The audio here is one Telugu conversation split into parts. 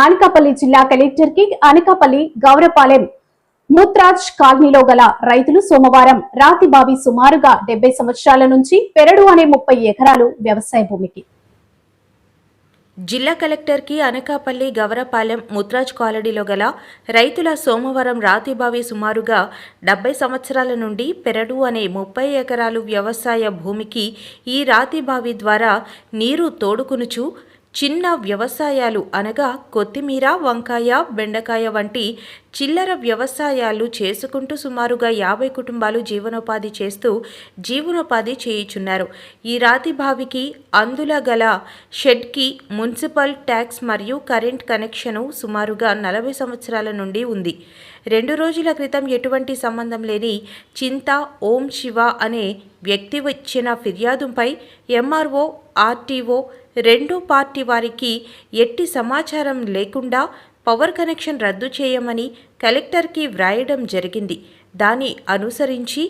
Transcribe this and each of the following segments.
అనకాపల్లి జిల్లా కలెక్టర్కి అనకాపల్లి గౌరపాలెం ముత్రాజ్ కాలనీలో గల రైతులు సోమవారం రాతిబావి సుమారుగా డెబ్బై సంవత్సరాల నుంచి పెరడు అనే ముప్పై ఎకరాలు వ్యవసాయ భూమికి. జిల్లా కలెక్టర్కి అనకాపల్లి గవరపాలెం ముత్రాజ్ కాలనీలో గల రైతుల సోమవారం రాతిబావి సుమారుగా డెబ్బై సంవత్సరాల నుండి పెరడు అనే ముప్పై ఎకరాలు వ్యవసాయ భూమికి ఈ రాతిబావి ద్వారా నీరు తోడుకునుచు చిన్న వ్యవసాయాలు అనగా కొత్తిమీర వంకాయ బెండకాయ వంటి చిల్లర వ్యవసాయాలు చేసుకుంటూ సుమారుగా యాభై కుటుంబాలు జీవనోపాధి చేస్తూ జీవనోపాధి చేయుచున్నారు. ఈ రాతి బావికి అందుల గల షెడ్కి మున్సిపల్ ట్యాక్స్ మరియు కరెంట్ కనెక్షను సుమారుగా నలభై సంవత్సరాల నుండి ఉంది. రెండు రోజుల క్రితం ఎటువంటి సంబంధం లేని చింత ఓం శివ అనే వ్యక్తి వచ్చిన ఫిర్యాదుపై ఎంఆర్ఓ ఆర్టీఓ రెండో పార్టీ వారికి ఎట్టి సమాచారం లేకుండా పవర్ కనెక్షన్ రద్దు చేయమని కలెక్టర్కి వ్రాయడం జరిగింది. దాన్ని అనుసరించి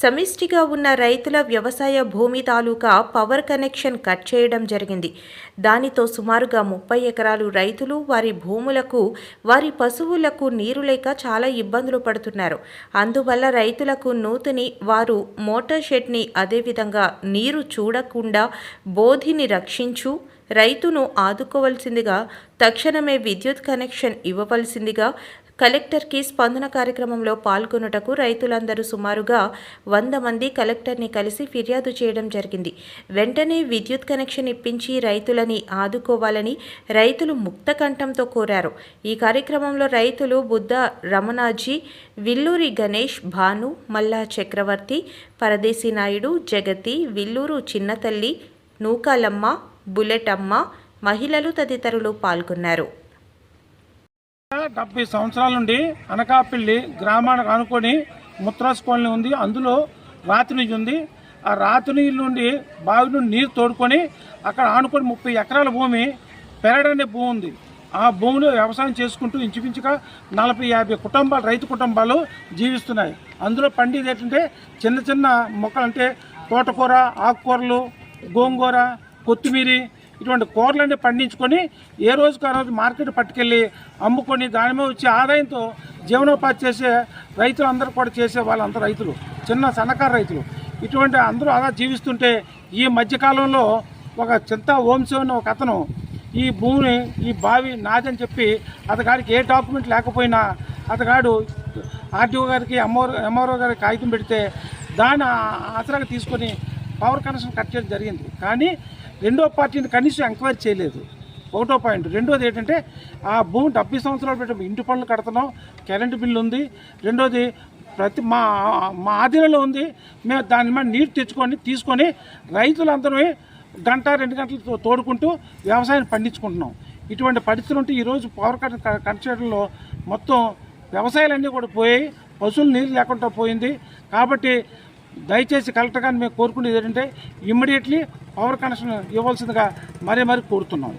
సమిష్టిగా ఉన్న రైతుల వ్యవసాయ భూమి తాలూకా పవర్ కనెక్షన్ కట్ చేయడం జరిగింది. దానితో సుమారుగా ముప్పై ఎకరాలు రైతులు వారి భూములకు వారి పశువులకు నీరు లేక చాలా ఇబ్బందులు పడుతున్నారు. అందువల్ల రైతులకు నూతిని వారు మోటార్ షెడ్ని అదేవిధంగా నీరు చూడకుండా బోధిని రక్షించు రైతును ఆదుకోవలసిందిగా తక్షణమే విద్యుత్ కనెక్షన్ ఇవ్వవలసిందిగా కలెక్టర్కి స్పందన కార్యక్రమంలో పాల్గొనుటకు రైతులందరూ సుమారుగా వంద మంది కలెక్టర్ని కలిసి ఫిర్యాదు చేయడం జరిగింది. వెంటనే విద్యుత్ కనెక్షన్ ఇప్పించి రైతులని ఆదుకోవాలని రైతులు ముక్త కంఠంతో కోరారు. ఈ కార్యక్రమంలో రైతులు బుద్ధ రమణాజీ విల్లూరి గణేష్ భాను మల్లా చక్రవర్తి పరదేశీ నాయుడు జగతి విల్లూరు చిన్నతల్లి నూకాలమ్మ బుల్లెట్ అమ్మ మహిళలు తదితరులు పాల్గొన్నారు. డెబ్బై సంవత్సరాల నుండి అనకాపల్లి గ్రామానికి ఆనుకొని ముత్రాస్ కాలనీ ఉంది. అందులో రాతి నీళ్ళు ఉంది. ఆ రాతి నీళ్ళ నుండి బావి నుండి నీరు తోడుకొని అక్కడ ఆనుకొని ముప్పై ఎకరాల భూమి పెరడనే భూమి ఉంది. ఆ భూమిలో వ్యవసాయం చేసుకుంటూ ఇంచుమించుగా నలభై యాభై కుటుంబాలు రైతు కుటుంబాలు జీవిస్తున్నాయి. అందులో పండేది ఏంటంటే చిన్న చిన్న మొక్కలు అంటే తోటకూర ఆకుకూరలు గోంగూర కొత్తిమీరి ఇటువంటి కూరలన్నీ పండించుకొని ఏ రోజుకు ఆ రోజు మార్కెట్ పట్టుకెళ్ళి అమ్ముకొని దాని మీద వచ్చే ఆదాయంతో జీవనోపాధి చేసే రైతులందరూ కూడా చేసే వాళ్ళందరూ రైతులు చిన్న సన్నకారు రైతులు. ఇటువంటి అందరూ అలా జీవిస్తుంటే ఈ మధ్యకాలంలో ఒక చింత ఓంశం అనే ఒక అతను ఈ భూమిని ఈ బావి నాదని చెప్పి అతగాడికి ఏ డాక్యుమెంట్ లేకపోయినా అతగాడు ఆర్టీఓ గారికి ఎంఆర్ ఎంఆర్ఓ గారికి కాగితం పెడితే దాన్ని ఆసరాగా తీసుకొని పవర్ కనెక్షన్ కట్ చేయడం జరిగింది. కానీ రెండో పార్టీని కనీసం ఎంక్వైరీ చేయలేదు. ఒకటో పాయింట్. రెండోది ఏంటంటే ఆ భూమి డెబ్బై సంవత్సరాలు పెట్టి ఇంటి పనులు కడుతున్నాం కరెంటు బిల్లు ఉంది. రెండోది ప్రతి మా మా ఆధీనంలో ఉంది. మేము దాని మీద నీరు తెచ్చుకొని తీసుకొని రైతులందరూ గంట రెండు గంటలు తోడుకుంటూ వ్యవసాయం పండించుకుంటున్నాం. ఇటువంటి పరిస్థితులు ఉంటే ఈరోజు పవర్ కట్ కట్ చేయడంలో మొత్తం వ్యవసాయాలన్నీ కూడా పోయాయి. పశువులు నీరు లేకుండా పోయింది. కాబట్టి దయచేసి కలెక్టర్ గారిని మేము కోరుకునేది ఏంటంటే ఇమ్మీడియట్లీ పవర్ కనెక్షన్ ఇవ్వాల్సిందిగా మరీ మరీ కోరుతున్నాం.